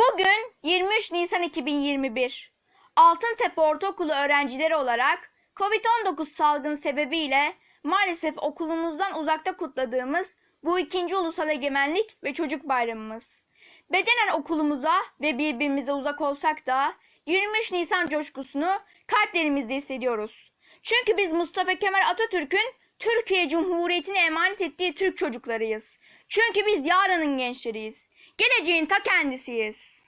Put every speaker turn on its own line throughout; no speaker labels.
Bugün 23 Nisan 2021. Altıntepe Ortaokulu öğrencileri olarak Covid-19 salgını sebebiyle maalesef okulumuzdan uzakta kutladığımız bu ikinci ulusal egemenlik ve çocuk bayramımız. Bedenen okulumuza ve birbirimize uzak olsak da 23 Nisan coşkusunu kalplerimizde hissediyoruz. Çünkü biz Mustafa Kemal Atatürk'ün Türkiye Cumhuriyeti'ne emanet ettiği Türk çocuklarıyız. Çünkü biz yarının gençleriyiz. Geleceğin ta kendisiyiz.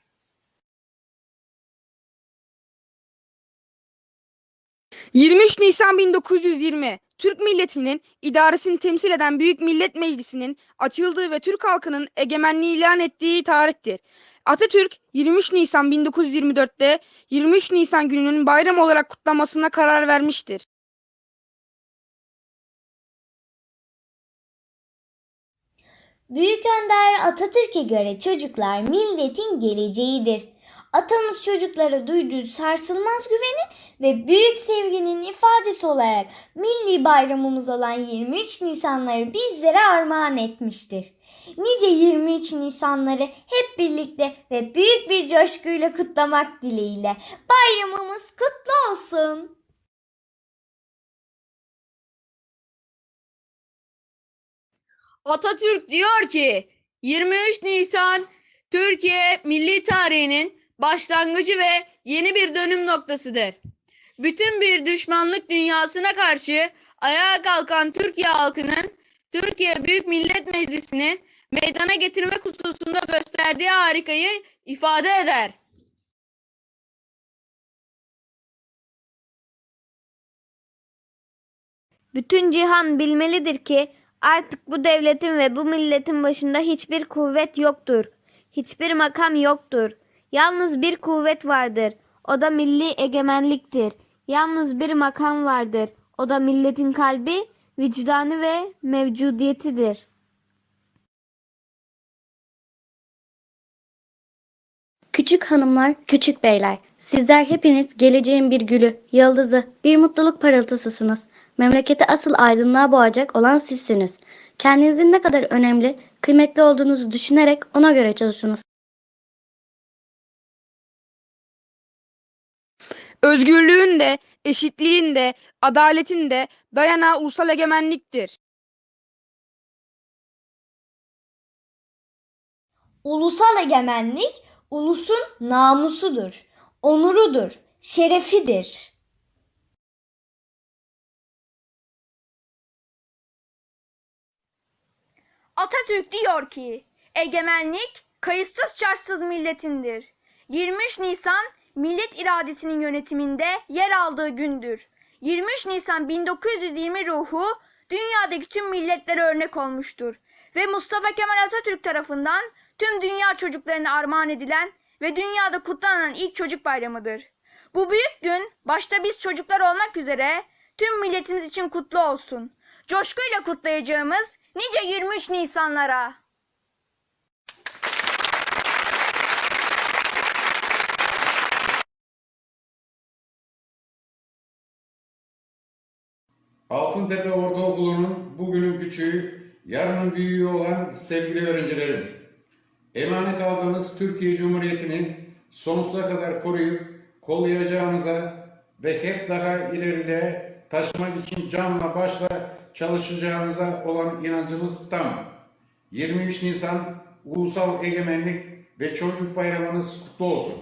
...23 Nisan 1920 Türk milletinin idaresini temsil eden Büyük Millet Meclisi'nin açıldığı ve Türk halkının egemenliği ilan ettiği tarihtir. Atatürk 23 Nisan 1924'te 23 Nisan gününün bayram olarak kutlanmasına karar vermiştir.
Büyük Önder Atatürk'e göre çocuklar milletin geleceğidir. Atamız çocuklara duyduğu sarsılmaz güvenin ve büyük sevginin ifadesi olarak milli bayramımız olan 23 Nisanları bizlere armağan etmiştir. Nice 23 Nisanları hep birlikte ve büyük bir coşkuyla kutlamak dileğiyle bayramımız kutlu olsun.
Atatürk diyor ki 23 Nisan Türkiye milli tarihinin başlangıcı ve yeni bir dönüm noktasıdır. Bütün bir düşmanlık dünyasına karşı ayağa kalkan Türkiye halkının Türkiye Büyük Millet Meclisi'ni meydana getirmek hususunda gösterdiği harikayı ifade eder.
Bütün cihan bilmelidir ki artık bu devletin ve bu milletin başında hiçbir kuvvet yoktur. Hiçbir makam yoktur. Yalnız bir kuvvet vardır. O da milli egemenliktir. Yalnız bir makam vardır. O da milletin kalbi, vicdanı ve mevcudiyetidir.
Küçük hanımlar, küçük beyler, sizler hepiniz geleceğin bir gülü, yıldızı, bir mutluluk parıltısısınız. Memleketi asıl aydınlığa boğacak olan sizsiniz. Kendinizin ne kadar önemli, kıymetli olduğunuzu düşünerek ona göre çalışınız.
Özgürlüğün de, eşitliğin de, adaletin de dayanağı ulusal egemenliktir.
Ulusal egemenlik ulusun namusudur, onurudur, şerefidir.
Atatürk diyor ki egemenlik kayıtsız şartsız milletindir. 23 Nisan millet iradesinin yönetiminde yer aldığı gündür. 23 Nisan 1920 ruhu dünyadaki tüm milletlere örnek olmuştur ve Mustafa Kemal Atatürk tarafından tüm dünya çocuklarına armağan edilen ve dünyada kutlanan ilk çocuk bayramıdır. Bu büyük gün başta biz çocuklar olmak üzere tüm milletimiz için kutlu olsun. Coşkuyla kutlayacağımız nice 23 Nisanlara.
Altıntepe Ortaokulu'nun bugünün küçüğü, yarının büyüğü olan sevgili öğrencilerim. Emanet aldığınız Türkiye Cumhuriyeti'ni sonsuza kadar koruyup kollayacağınıza ve hep daha ilerilere taşımak için canla başla çalışacağınıza olan inancımız tam. 23 Nisan Ulusal Egemenlik ve Çocuk Bayramınız kutlu olsun.